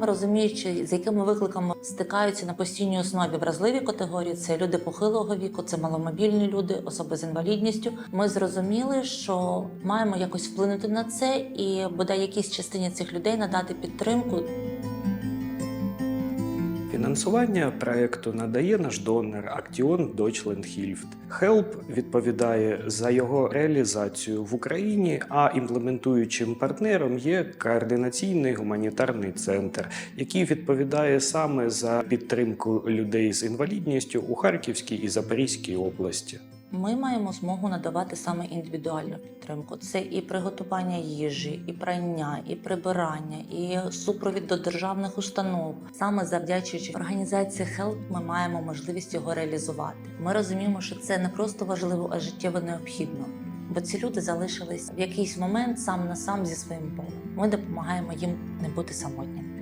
Розуміючи, з якими викликами стикаються на постійній основі вразливі категорії, це люди похилого віку, це маломобільні люди, особи з інвалідністю. Ми зрозуміли, що маємо якось вплинути на це і бодай якійсь частині цих людей надати підтримку. Фінансування проекту надає наш донор Актіон Deutschland Hilft. Help відповідає за його реалізацію в Україні, а імплементуючим партнером є координаційний гуманітарний центр, який відповідає саме за підтримку людей з інвалідністю у Харківській і Запорізькій області. Ми маємо змогу надавати саме індивідуальну підтримку. Це і приготування їжі, і прання, і прибирання, і супровід до державних установ. Саме завдячуючи організації HELP ми маємо можливість його реалізувати. Ми розуміємо, що це не просто важливо, а життєво необхідно. Бо ці люди залишились в якийсь момент сам на сам зі своїм болем. Ми допомагаємо їм не бути самотніми.